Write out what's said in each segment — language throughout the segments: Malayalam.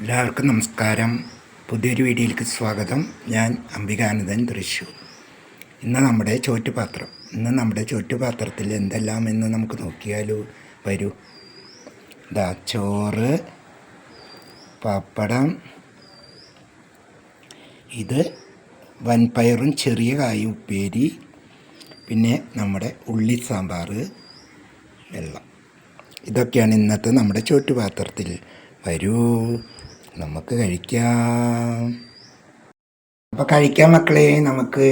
എല്ലാവർക്കും നമസ്കാരം. പുതിയൊരു വീഡിയോയിലേക്ക് സ്വാഗതം. ഞാൻ അംബികാനന്ദൻ തൃശ്ശൂർ. ഇന്ന് നമ്മുടെ ചോറ്റുപാത്രം. ഇന്ന് നമ്മുടെ ചോറ്റുപാത്രത്തിൽ എന്തെല്ലാം എന്ന് നമുക്ക് നോക്കിയാലോ? വരൂ. ദാ ചോറ് പപ്പടം ഇത് വൻപയറും ചെറിയ കായ ഉപ്പേരി പിന്നെ നമ്മുടെ ഉള്ളി സാമ്പാർ വെള്ളം. ഇതൊക്കെയാണ് ഇന്നത്തെ നമ്മുടെ ചോറ്റുപാത്രത്തിൽ. വരൂ. നമുക്ക് കഴിക്കാം. അപ്പോൾ കഴിക്കാം മക്കളെ നമുക്ക്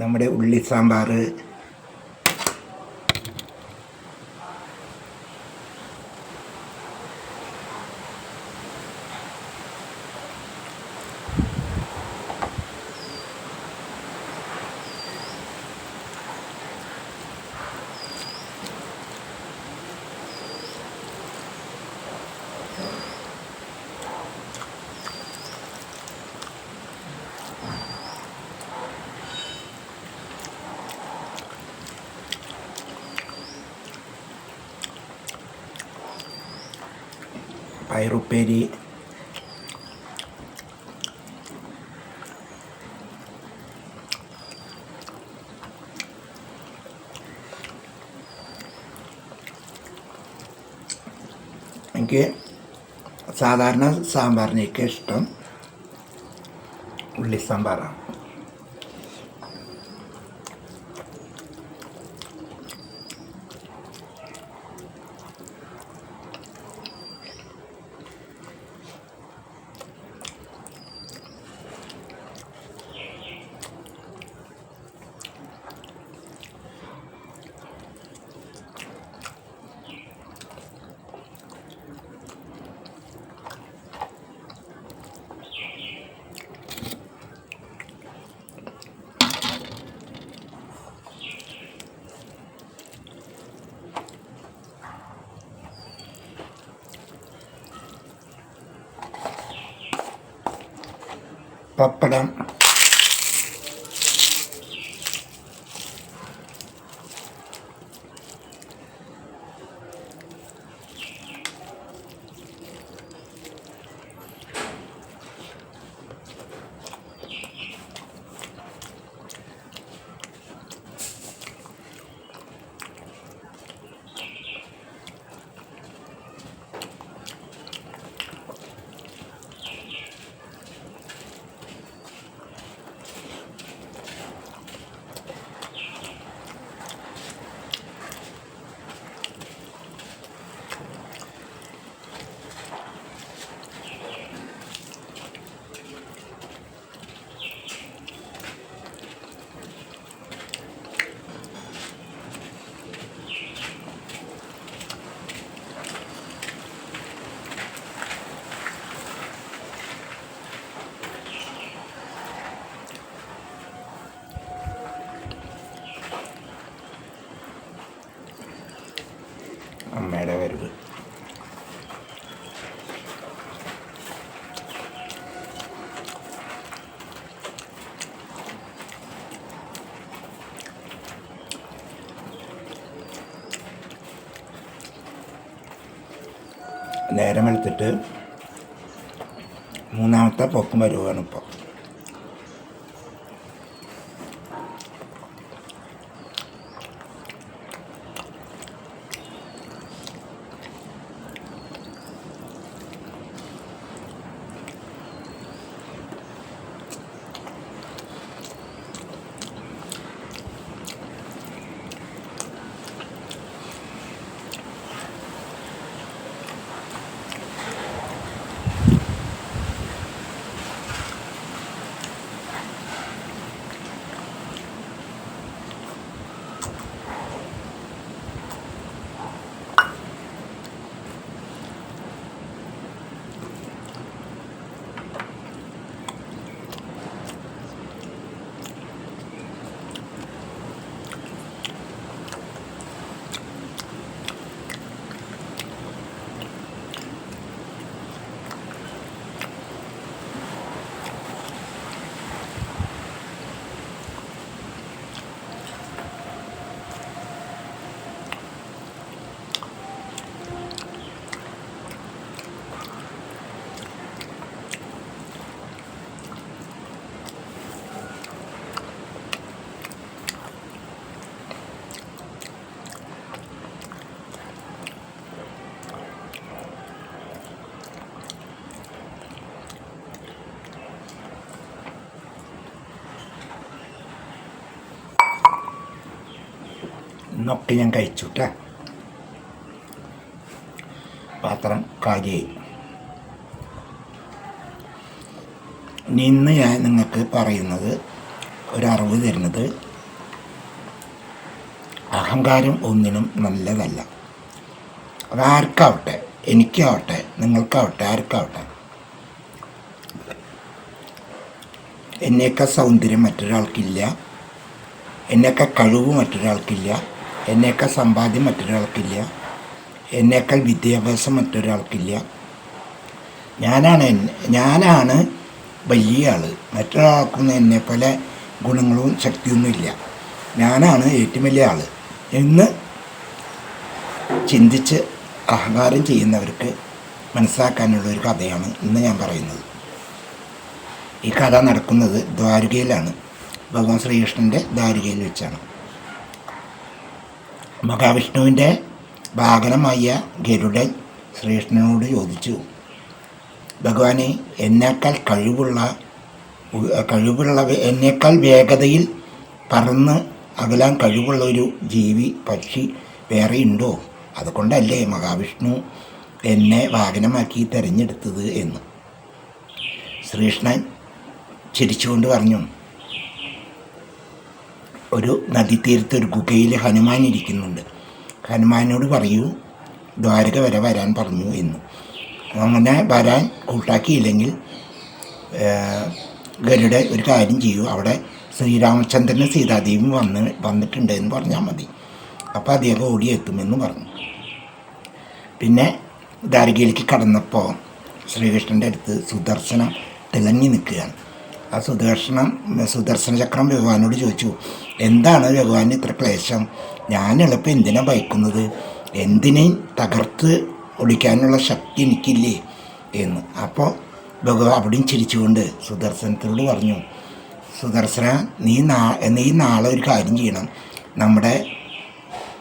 നമ്മുടെ ഉള്ളി സാമ്പാർ പയറുപ്പേരി എനിക്ക് സാധാരണ സാമ്പാറിനേക്ക് ഇഷ്ടം ഉള്ളി സാമ്പാറാണ്. പപ്പടം. നേരം എടുത്തിട്ട് മൂന്നാമത്തെ പൊക്കം വരുവാണ് ഇപ്പോൾ. എന്നൊക്കെ ഞാൻ കഴിച്ചു കേട്ടോ പാത്രം ഇനി ഇന്ന് ഞാൻ നിങ്ങൾക്ക് പറയുന്നത് ഒരറിവ് തരുന്നത് അഹങ്കാരം ഒന്നിനും നല്ലതല്ല. അതാർക്കാവട്ടെ എനിക്കാവട്ടെ നിങ്ങൾക്കാവട്ടെ ആർക്കാവട്ടെ. എന്നേക്കാൾ സൗന്ദര്യം മറ്റൊരാൾക്കില്ല. എന്നേക്കാൾ കഴിവ് മറ്റൊരാൾക്കില്ല. എന്നേക്കാൾ സമ്പാദ്യം മറ്റൊരാൾക്കില്ല. എന്നേക്കാൾ വിദ്യാഭ്യാസം മറ്റൊരാൾക്കില്ല. ഞാനാണ് ഞാനാണ് വലിയ ആൾ മറ്റൊരാൾക്കൊന്നും എന്നെപ്പോലെ ഗുണങ്ങളും ശക്തിയൊന്നുമില്ല ഞാനാണ് ഏറ്റവും വലിയ ആൾ എന്ന് ചിന്തിച്ച് അഹങ്കാരം ചെയ്യുന്നവർക്ക് മനസ്സിലാക്കാനുള്ള ഒരു കഥയാണ് ഇന്ന് ഞാൻ പറയുന്നത്. ഈ കഥ നടക്കുന്നത് ദ്വാരകയിലാണ്. ഭഗവാൻ ശ്രീകൃഷ്ണന്റെ ദ്വാരകയിൽ വെച്ചാണ്. മഹാവിഷ്ണുവിന്റെ വാഹനമായ ഗരുഡൻ ശ്രീകൃഷ്ണനോട് ചോദിച്ചു ഭഗവാനെ എന്നേക്കാൾ കഴിവുള്ള കഴിവുള്ള എന്നേക്കാൾ വേഗതയിൽ പറന്ന് അകലാൻ കഴിവുള്ള ഒരു ജീവി പക്ഷി വേറെ ഉണ്ടോ? അതുകൊണ്ടല്ലേ മഹാവിഷ്ണു എന്നെ വാഹനമാക്കി തിരഞ്ഞെടുത്തത് എന്ന്. ശ്രീകൃഷ്ണൻ ചിരിച്ചുകൊണ്ട് പറഞ്ഞു ഒരു നദീതീരത്ത് ഒരു ഗുഹയിൽ ഹനുമാൻ ഇരിക്കുന്നുണ്ട്. ഹനുമാനോട് പറയൂ ദ്വാരക വരെ വരാൻ പറഞ്ഞു എന്ന്. അങ്ങനെ വരാൻ കൂട്ടാക്കിയില്ലെങ്കിൽ ഗരുഡ ഒരു കാര്യം ചെയ്യൂ. അവിടെ ശ്രീരാമചന്ദ്രനും സീതാദേവിയും വന്ന് വന്നിട്ടുണ്ട് എന്ന് പറഞ്ഞാൽ മതി. അപ്പോൾ അദ്ദേഹം ഓടിയെത്തുമെന്ന് പറഞ്ഞു. പിന്നെ ദ്വാരകയിലേക്ക് കടന്നപ്പോൾ ശ്രീകൃഷ്ണന്റെ അടുത്ത് സുദർശനം തിളങ്ങി നിൽക്കുകയാണ്. ആ സുദർശനം സുദർശന ചക്രം ഭഗവാനോട് ചോദിച്ചു എന്താണ് ഭഗവാൻ ഇത്ര ക്ലേശം? ഞാൻ എളുപ്പം എന്തിനാണ് ഭയക്കുന്നത്? എന്തിനേയും തകർത്ത് ഒടിക്കാനുള്ള ശക്തി എനിക്കില്ലേ? എന്ന്. അപ്പോൾ ഭഗവാൻ അവിടെയും ചിരിച്ചുകൊണ്ട് സുദർശനത്തിനോട് പറഞ്ഞു സുദർശന നീ നാ നീ നാളെ ഒരു കാര്യം ചെയ്യണം. നമ്മുടെ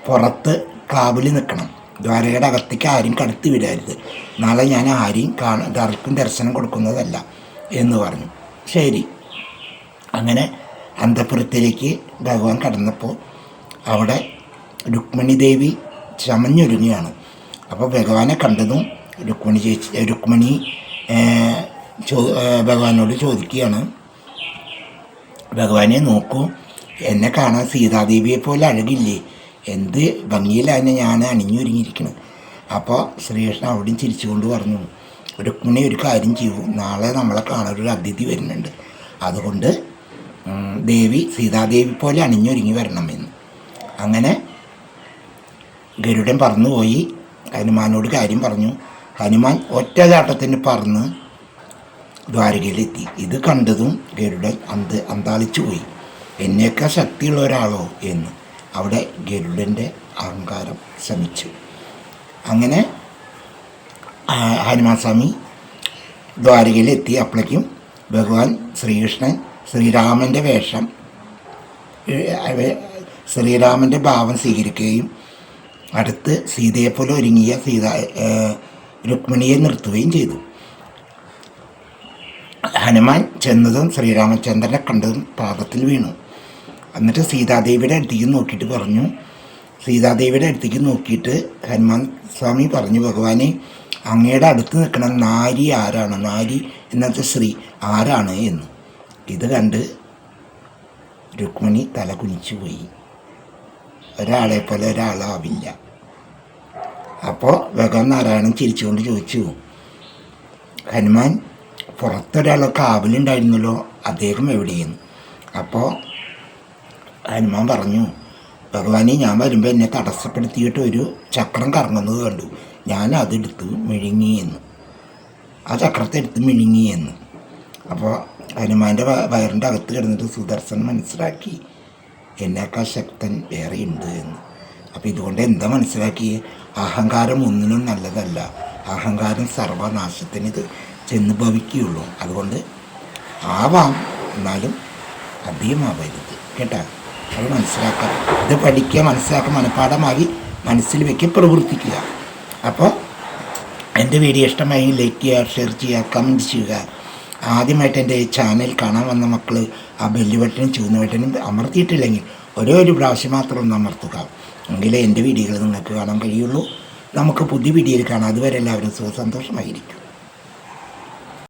പുറത്ത് ക്ലാബിൽ നിൽക്കണം. ദ്വാരകയുടെ അകത്തേക്ക് ആരും കടത്തി വിടരുത്. നാളെ ഞാൻ ആരെയും കാണും ദർശനം കൊടുക്കുന്നതല്ല എന്ന് പറഞ്ഞു. ശരി. അങ്ങനെ അന്തപുരത്തിലേക്ക് ഭഗവാൻ കടന്നപ്പോൾ അവിടെ രുക്മിണി ദേവി ചമഞ്ഞൊരുങ്ങിയാണ് അപ്പോൾ ഭഗവാനെ കണ്ടതും രുക്മിണി ചേച്ചി രുക്മിണി ചോ ഭഗവാനോട് ചോദിക്കുകയാണ്. ഭഗവാനെ നോക്കൂ എന്നെ കാണാൻ സീതാദേവിയെ പോലെ അഴകില്ലേ? എന്ത് ഭംഗിയിലാണ് ഞാൻ അണിഞ്ഞൊരുങ്ങിയിരിക്കുന്നത് അപ്പോൾ ശ്രീകൃഷ്ണൻ അവിടെയും ചിരിച്ചുകൊണ്ട് പറഞ്ഞു രുക്മിണി ഒരു കാര്യം ചെയ്യൂ. നാളെ നമ്മളെ കാണാൻ ഒരു അതിഥി വരുന്നുണ്ട്. അതുകൊണ്ട് ദേവി സീതാദേവി പോലെ അണിഞ്ഞൊരുങ്ങി വരണമെന്ന് അങ്ങനെ ഗരുഡൻ പറന്നുപോയി. ഹനുമാനോട് കാര്യം പറഞ്ഞു. ഹനുമാൻ ഒറ്റ ചാട്ടത്തിന് പറന്ന് ദ്വാരകയിലെത്തി. ഇത് കണ്ടതും ഗരുഡൻ അന്ത് അന്താളിച്ചു പോയി. എന്നെയൊക്കെ ശക്തിയുള്ള ഒരാളോ? എന്ന്. അവിടെ ഗരുഡന്റെ അഹങ്കാരം ശ്രമിച്ചു അങ്ങനെ ഹനുമാൻ സ്വാമി ദ്വാരകയിലെത്തി. അപ്പോഴേക്കും ഭഗവാൻ ശ്രീകൃഷ്ണൻ ശ്രീരാമന്റെ വേഷം ശ്രീരാമന്റെ ഭാവം സ്വീകരിക്കുകയും അടുത്ത് സീതയെപ്പോലെ ഒരുങ്ങിയ സീത രുക്മിണിയെ നിർത്തുകയും ചെയ്തു. ഹനുമാൻ ചെന്നതും ശ്രീരാമചന്ദ്രനെ കണ്ടതും പാദത്തിൽ വീണു. എന്നിട്ട് സീതാദേവിയുടെ അടുത്തേക്ക് നോക്കിയിട്ട് പറഞ്ഞു സീതാദേവിയുടെ അടുത്തേക്ക് നോക്കിയിട്ട് ഹനുമാൻ സ്വാമി പറഞ്ഞു ഭഗവാനെ അങ്ങയുടെ അടുത്ത് നിൽക്കുന്ന നാരി ആരാണ്? നാരി എന്നത്തെ സ്ത്രീ ആരാണ് എന്ന്. ഇത് കണ്ട് രുക്മിണി തല കുനിച്ചു പോയി. ഒരാളെ പോലെ ഒരാളാവില്ല. അപ്പോൾ വേഗം നാരായണൻ ചിരിച്ചുകൊണ്ട് ചോദിച്ചു ഹനുമാൻ പുറത്തൊരാൾ കാവലുണ്ടായിരുന്നല്ലോ? അദ്ദേഹം എവിടെയെന്ന്? അപ്പോൾ ഹനുമാൻ പറഞ്ഞു ഭഗവാനെ ഞാൻ വരുമ്പോൾ എന്നെ തടസ്സപ്പെടുത്തിയിട്ട് ഒരു ചക്രം കറങ്ങുന്നത് കണ്ടു. ഞാൻ അതെടുത്ത് മിഴുങ്ങിയെന്ന് ആ ചക്രത്തെ എടുത്ത് മിഴുങ്ങി എന്ന്. അപ്പോൾ ഹനുമാന്റെ വയറിന്റെ അകത്ത് കിടന്നിട്ട് സുദർശൻ മനസ്സിലാക്കി എന്നേക്കാൾ ശക്തൻ വേറെയുണ്ട് എന്ന്. അപ്പോൾ ഇതുകൊണ്ട് എന്താ മനസ്സിലാക്കി? അഹങ്കാരം ഒന്നിനും നല്ലതല്ല. അഹങ്കാരം സർവനാശത്തിന് ഇത് ചെന്ന് ഭവിക്കുകയുള്ളൂ. അതുകൊണ്ട് ആവാം എന്നാലും അധികമാവരുത് കേട്ടോ? അത് മനസ്സിലാക്കാം. ഇത് പഠിക്കുക മനസ്സിലാക്കുക മനഃപ്പാഠമാക്കി മനസ്സിൽ വയ്ക്കുക പ്രവർത്തിക്കുക അപ്പോൾ എന്റെ വീഡിയോ ഇഷ്ടമായി ലൈക്ക് ചെയ്യുക ഷെയർ ചെയ്യുക കമന്റ് ചെയ്യുക. ആദ്യമായിട്ട് എന്റെ ചാനൽ കാണാൻ വന്ന മക്കൾ ആ ബെല്ല് ബട്ടനും ചൂന്ന ബട്ടനും അമർത്തിയിട്ടില്ലെങ്കിൽ ഒരേ ഒരു പ്രാവശ്യം മാത്രം ഒന്ന് അമർത്തുക. എങ്കിലേ എന്റെ വീഡിയോകൾ നിങ്ങൾക്ക് കാണാൻ കഴിയുള്ളൂ. നമുക്ക് പുതിയ വീഡിയോയിൽ കാണാം. അതുവരെ എല്ലാവരും സുഖസന്തോഷമായിരിക്കും